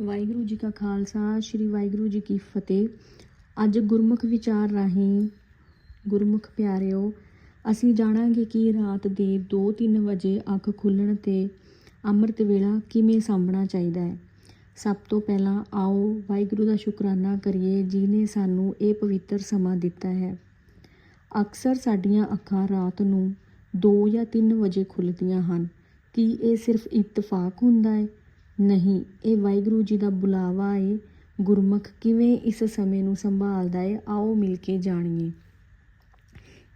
ਵਾਹਿਗੁਰੂ ਜੀ ਕਾ ਖਾਲਸਾ, ਸ੍ਰੀ ਵਾਹਿਗੁਰੂ ਜੀ ਕੀ ਫਤਿਹ। ਅੱਜ ਗੁਰਮੁਖ ਵਿਚਾਰ ਰਾਹੀਂ, ਗੁਰਮੁਖ ਪਿਆਰਿਓ, ਅਸੀਂ ਜਾਣਾਂਗੇ ਕਿ ਰਾਤ ਦੇ 2-3 ਵਜੇ ਅੱਖ ਖੁੱਲਣ ਤੇ ਅੰਮ੍ਰਿਤ ਵੇਲਾ ਕਿਵੇਂ ਸਾਂਭਣਾ ਚਾਹੀਦਾ ਹੈ। ਸਭ ਤੋਂ ਪਹਿਲਾਂ ਆਓ ਵਾਹਿਗੁਰੂ ਦਾ ਸ਼ੁਕਰਾਨਾ ਕਰੀਏ ਜਿਨੇ ਸਾਨੂੰ ਇਹ ਪਵਿੱਤਰ ਸਮਾਂ ਦਿੱਤਾ ਹੈ। ਅਕਸਰ ਸਾਡੀਆਂ ਅੱਖਾਂ ਰਾਤ ਨੂੰ 2 ਜਾਂ 3 ਵਜੇ ਖੁੱਲ੍ਹਦੀਆਂ ਹਨ। ਕੀ ਇਹ ਸਿਰਫ ਇਤਫਾਕ ਹੁੰਦਾ ਹੈ? ਨਹੀਂ, ਇਹ ਵਾਹਿਗੁਰੂ ਜੀ ਦਾ ਬੁਲਾਵਾ ਏ। ਗੁਰਮੁਖ ਕਿਵੇਂ ਇਸ ਸਮੇਂ ਨੂੰ ਸੰਭਾਲਦਾ ਏ? ਆਓ ਮਿਲ ਕੇ ਜਾਣੀਏ।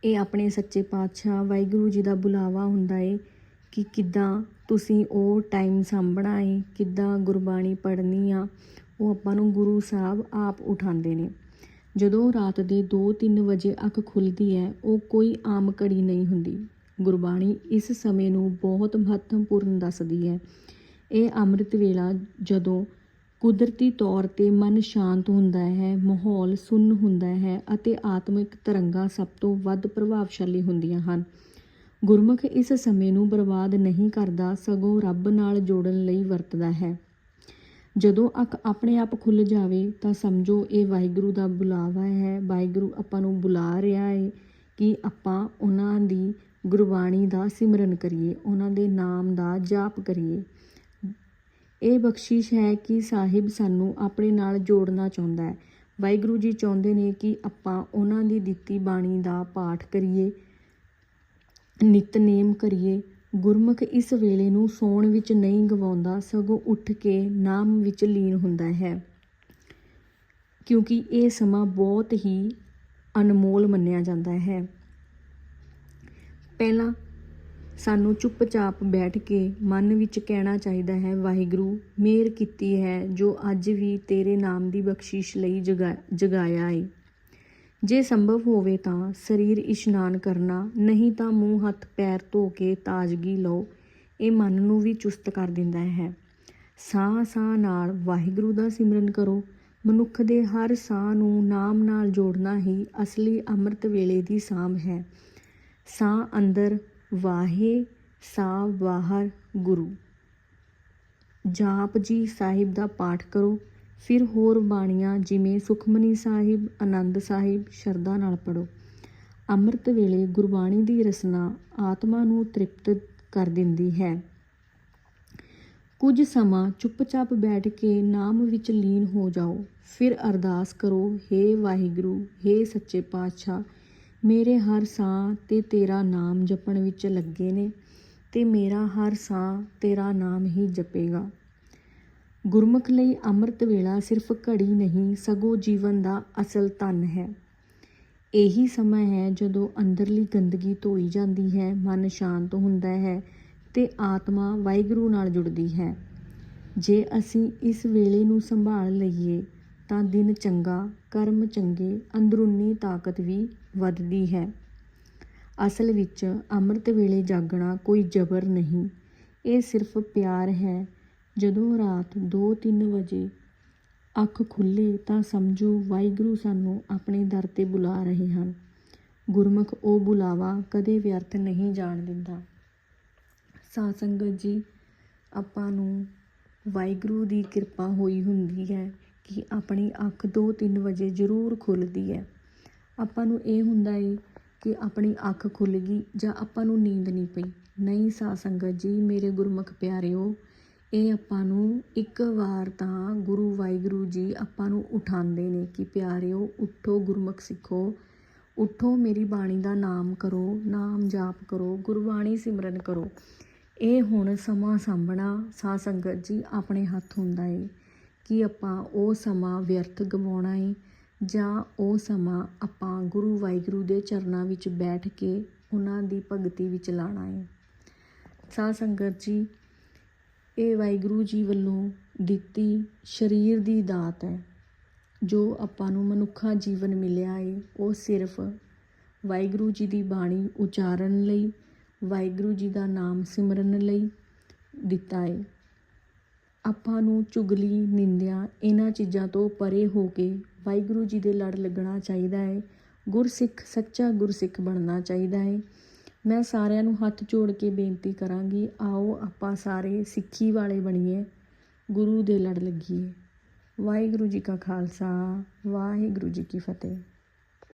ਇਹ ਆਪਣੇ ਸੱਚੇ ਪਾਤਸ਼ਾਹ ਵਾਹਿਗੁਰੂ ਜੀ ਦਾ ਬੁਲਾਵਾ ਹੁੰਦਾ ਹੈ ਕਿ ਕਿੱਦਾਂ ਤੁਸੀਂ ਉਹ ਟਾਈਮ ਸਾਂਭਣਾ ਏ, ਕਿੱਦਾਂ ਗੁਰਬਾਣੀ ਪੜ੍ਹਨੀ ਆ, ਉਹ ਆਪਾਂ ਨੂੰ ਗੁਰੂ ਸਾਹਿਬ ਆਪ ਉਠਾਉਂਦੇ ਨੇ। ਜਦੋਂ ਰਾਤ ਦੇ 2-3 ਵਜੇ ਅੱਖ ਖੁੱਲਦੀ ਹੈ, ਉਹ ਕੋਈ ਆਮ ਘੜੀ ਨਹੀਂ ਹੁੰਦੀ। ਗੁਰਬਾਣੀ ਇਸ ਸਮੇਂ ਨੂੰ ਬਹੁਤ ਮਹੱਤਵਪੂਰਨ ਦੱਸਦੀ ਹੈ ਇਹ ਅੰਮ੍ਰਿਤ ਵੇਲਾ ਜਦੋਂ ਕੁਦਰਤੀ ਤੌਰ ਤੇ ਮਨ ਸ਼ਾਂਤ ਹੁੰਦਾ ਹੈ, ਮਾਹੌਲ ਸੁੰਨ ਹੁੰਦਾ ਹੈ ਅਤੇ ਆਤਮਿਕ ਤਰੰਗਾਂ ਸਭ ਤੋਂ ਵੱਧ ਪ੍ਰਭਾਵਸ਼ਾਲੀ ਹੁੰਦੀਆਂ ਹਨ। ਗੁਰਮੁਖ ਇਸ ਸਮੇਂ ਨੂੰ ਬਰਬਾਦ ਨਹੀਂ ਕਰਦਾ, ਸਗੋਂ ਰੱਬ ਨਾਲ ਜੋੜਨ ਲਈ ਵਰਤਦਾ ਹੈ। ਜਦੋਂ ਅੱਖ ਆਪਣੇ ਆਪ ਖੁੱਲ ਜਾਵੇ ਤਾਂ ਸਮਝੋ ਇਹ ਵਾਹਿਗੁਰੂ ਦਾ ਬੁਲਾਵਾ ਹੈ। ਵਾਹਿਗੁਰੂ ਆਪਾਂ ਨੂੰ ਬੁਲਾ ਰਿਹਾ ਹੈ ਕਿ ਆਪਾਂ ਉਹਨਾਂ ਦੀ ਗੁਰਬਾਣੀ ਦਾ ਸਿਮਰਨ ਕਰੀਏ, ਉਹਨਾਂ ਦੇ ਨਾਮ ਦਾ ਜਾਪ ਕਰੀਏ। ਇਹ ਬਖਸ਼ਿਸ਼ ਹੈ ਕਿ ਸਾਹਿਬ ਸਾਨੂੰ ਆਪਣੇ ਨਾਲ ਜੋੜਨਾ ਚਾਹੁੰਦਾ ਹੈ। ਵਾਹਿਗੁਰੂ ਜੀ ਚਾਹੁੰਦੇ ਨੇ ਕਿ ਆਪਾਂ ਉਹਨਾਂ ਦੀ ਦਿੱਤੀ ਬਾਣੀ ਦਾ ਪਾਠ ਕਰੀਏ, ਨਿਤਨੇਮ ਕਰੀਏ। ਗੁਰਮੁਖ ਇਸ ਵੇਲੇ ਨੂੰ ਸੌਣ ਵਿੱਚ ਨਹੀਂ ਗਵਾਉਂਦਾ, ਸਗੋਂ ਉੱਠ ਕੇ ਨਾਮ ਵਿੱਚ ਲੀਨ ਹੁੰਦਾ ਹੈ। ਕਿਉਂਕਿ ਇਹ ਸਮਾਂ ਬਹੁਤ ਹੀ ਅਨਮੋਲ ਮੰਨਿਆ ਜਾਂਦਾ ਹੈ। ਪਹਿਲਾਂ ਸਾਨੂੰ ਚੁੱਪਚਾਪ ਬੈਠ ਕੇ ਮਨ ਵਿੱਚ ਕਹਿਣਾ ਚਾਹੀਦਾ ਹੈ, ਵਾਹਿਗੁਰੂ, ਮਿਹਰ ਕੀਤੀ ਹੈ ਜੋ ਅੱਜ ਵੀ ਤੇਰੇ ਨਾਮ ਦੀ ਬਖਸ਼ਿਸ਼ ਲਈ ਜਗਾ, ਜਗਾਇਆ ਏ। ਜੇ ਸੰਭਵ ਹੋਵੇ ਤਾਂ ਸਰੀਰ ਇਸ਼ਨਾਨ ਕਰਨਾ, ਨਹੀਂ ਤਾਂ ਮੂੰਹ ਹੱਥ ਪੈਰ ਧੋ ਕੇ ਤਾਜ਼ਗੀ ਲਓ। ਇਹ ਮਨ ਨੂੰ ਵੀ ਚੁਸਤ ਕਰ ਦਿੰਦਾ ਹੈ। ਸਾਹ ਸਾਹ ਨਾਲ ਵਾਹਿਗੁਰੂ ਦਾ ਸਿਮਰਨ ਕਰੋ। ਮਨੁੱਖ ਦੇ ਹਰ ਸਾਹ ਨੂੰ ਨਾਮ ਨਾਲ ਜੋੜਨਾ ਹੀ ਅਸਲੀ ਅੰਮ੍ਰਿਤ ਵੇਲੇ ਦੀ ਸਾਂਭ ਹੈ। ਸਾਹ ਅੰਦਰ ਵਾਹੇ ਸਾਹ ਬਾਹਰ ਗੁਰੂ। ਜਾਪ ਜੀ ਸਾਹਿਬ ਦਾ ਪਾਠ ਕਰੋ, ਫਿਰ ਹੋਰ ਬਾਣੀਆਂ ਜਿਵੇਂ ਸੁਖਮਨੀ ਸਾਹਿਬ, ਆਨੰਦ ਸਾਹਿਬ, ਸ਼ਰਧਾ ਨਾਲ ਪੜੋ ਅੰਮ੍ਰਿਤ ਵੇਲੇ ਗੁਰਬਾਣੀ ਦੀ ਰਸਨਾ ਆਤਮਾ ਨੂੰ ਤ੍ਰਿਪਤ ਕਰ ਦਿੰਦੀ ਹੈ। ਕੁਝ ਸਮਾਂ ਚੁੱਪਚਾਪ ਬੈਠ ਕੇ ਨਾਮ ਵਿੱਚ ਲੀਨ ਹੋ ਜਾਓ। ਫਿਰ ਅਰਦਾਸ ਕਰੋ हे ਵਾਹਿਗੁਰੂ हे ਸੱਚੇ ਪਾਤਸ਼ਾਹ ਮੇਰੇ ਹਰ ਸਾਹ ਤੇ ਤੇਰਾ ਨਾਮ ਜਪਣ ਵਿੱਚ ਲੱਗੇ ਨੇ ਤੇ ਮੇਰਾ ਹਰ ਸਾਹ ਤੇਰਾ ਨਾਮ ਹੀ ਜਪੇਗਾ। ਗੁਰਮੁਖ ਲਈ ਅੰਮ੍ਰਿਤ ਵੇਲਾ ਸਿਰਫ ਘੜੀ ਨਹੀਂ, ਸਗੋਂ ਜੀਵਨ ਦਾ ਅਸਲ ਧਨ ਹੈ। ਇਹੀ ਸਮਾਂ ਹੈ ਜਦੋਂ ਅੰਦਰਲੀ ਗੰਦਗੀ ਧੋਈ ਜਾਂਦੀ ਹੈ, ਮਨ ਸ਼ਾਂਤ ਹੁੰਦਾ ਹੈ ਤੇ ਆਤਮਾ ਵਾਹਿਗੁਰੂ ਨਾਲ ਜੁੜਦੀ ਹੈ। ਜੇ ਅਸੀਂ ਇਸ ਵੇਲੇ ਨੂੰ ਸੰਭਾਲ ਲਈਏ ਤਾਂ ਦਿਨ ਚੰਗਾ, ਕਰਮ ਚੰਗੇ, ਅੰਦਰੂਨੀ ਤਾਕਤ ਵੀ ਵੱਧਦੀ ਹੈ। ਅਸਲ ਵਿੱਚ ਅੰਮ੍ਰਿਤ ਵੇਲੇ ਜਾਗਣਾ ਕੋਈ ਜ਼ਬਰ ਨਹੀਂ। ਇਹ ਸਿਰਫ ਪਿਆਰ ਹੈ। ਜਦੋਂ ਰਾਤ 2-3 ਵਜੇ ਅੱਖ ਖੁੱਲੇ ਤਾਂ ਸਮਝੋ ਵਾਹਿਗੁਰੂ ਸਾਨੂੰ ਆਪਣੇ ਦਰ ਤੇ ਬੁਲਾ ਰਹੇ ਹਨ। ਗੁਰਮੁਖ ਉਹ ਬੁਲਾਵਾ ਕਦੇ ਵਿਅਰਥ ਨਹੀਂ ਜਾਣ ਦਿੰਦਾ। ਸਾਧ ਸੰਗਤ ਜੀ, ਆਪਾਂ ਨੂੰ ਵਾਹਿਗੁਰੂ ਦੀ ਕਿਰਪਾ ਹੋਈ ਹੁੰਦੀ ਹੈ। ਕਿ ਆਪਣੀ ਅੱਖ 2-3 ਵਜੇ ਜ਼ਰੂਰ ਖੁੱਲਦੀ ਹੈ। ਆਪਾਂ ਨੂੰ ਇਹ ਹੁੰਦਾ ਏ ਕਿ ਆਪਣੀ ਅੱਖ ਖੁੱਲ ਗਈ ਜਾਂ ਆਪਾਂ ਨੂੰ ਨੀਂਦ ਨਹੀਂ ਪਈ। ਨਹੀਂ ਸਾਧ ਸੰਗਤ ਜੀ, ਮੇਰੇ ਗੁਰਮੁਖ ਪਿਆਰਿਓ, ਇਹ ਆਪਾਂ ਨੂੰ ਇੱਕ ਵਾਰ ਤਾਂ ਗੁਰੂ ਵਾਹਿਗੁਰੂ ਜੀ ਆਪਾਂ ਨੂੰ ਉਠਾਉਂਦੇ ਨੇ ਕਿ ਪਿਆਰਿਓ, ਉੱਠੋ ਗੁਰਮੁਖ ਸਿੱਖੋ, ਉੱਠੋ ਮੇਰੀ ਬਾਣੀ ਦਾ ਨਾਮ ਕਰੋ, ਨਾਮ ਜਾਪ ਕਰੋ, ਗੁਰਬਾਣੀ ਸਿਮਰਨ ਕਰੋ। ਇਹ ਹੁਣ ਸਮਾਂ ਸਾਂਭਣਾ ਸਾਧ ਸੰਗਤ ਜੀ ਆਪਣੇ ਹੱਥ ਹੁੰਦਾ ਏ। ਕਿ ਆਪਾਂ ਉਹ ਸਮਾਂ ਵਿਅਰਥ ਗਵਾਉਣਾ ਹੈ ਜਾਂ ਉਹ ਸਮਾਂ ਆਪਾਂ ਗੁਰੂ ਵਾਹਿਗੁਰੂ ਦੇ ਚਰਨਾਂ ਵਿੱਚ ਬੈਠ ਕੇ ਉਹਨਾਂ ਦੀ ਭਗਤੀ ਵਿੱਚ ਲਾਣਾ ਹੈ ਸਾਧ ਸੰਗਤ ਜੀ, ਇਹ ਵਾਹਿਗੁਰੂ ਜੀ ਵੱਲੋਂ ਦਿੱਤੀ ਸਰੀਰ ਦੀ ਦਾਤ ਹੈ, ਜੋ ਆਪਾਂ ਨੂੰ ਮਨੁੱਖਾ ਜੀਵਨ ਮਿਲਿਆ ਹੈ ਉਹ ਸਿਰਫ ਵਾਹਿਗੁਰੂ ਜੀ ਦੀ ਬਾਣੀ ਉਚਾਰਨ ਲਈ, ਵਾਹਿਗੁਰੂ ਜੀ ਦਾ ਨਾਮ ਸਿਮਰਨ ਲਈ ਦਿੱਤਾ ਹੈ ਆਪਾਂ ਨੂੰ ਚੁਗਲੀ, ਨਿੰਦਿਆ ਇਹਨਾਂ ਚੀਜ਼ਾਂ ਤੋਂ ਪਰੇ ਹੋ ਕੇ ਵਾਹਿਗੁਰੂ ਜੀ ਦੇ ਲੜ ਲੱਗਣਾ ਚਾਹੀਦਾ ਹੈ। ਗੁਰਸਿੱਖ, ਸੱਚਾ ਗੁਰਸਿੱਖ ਬਣਨਾ ਚਾਹੀਦਾ ਹੈ। ਮੈਂ ਸਾਰਿਆਂ ਨੂੰ ਹੱਥ ਜੋੜ ਕੇ ਬੇਨਤੀ ਕਰਾਂਗੀ, ਆਓ ਆਪਾਂ ਸਾਰੇ ਸਿੱਖੀ ਵਾਲੇ ਬਣੀਏ, ਗੁਰੂ ਦੇ ਲੜ ਲੱਗੀਏ। ਵਾਹਿਗੁਰੂ ਜੀ ਕਾ ਖਾਲਸਾ, ਵਾਹਿਗੁਰੂ ਜੀ ਕੀ ਫਤਿਹ।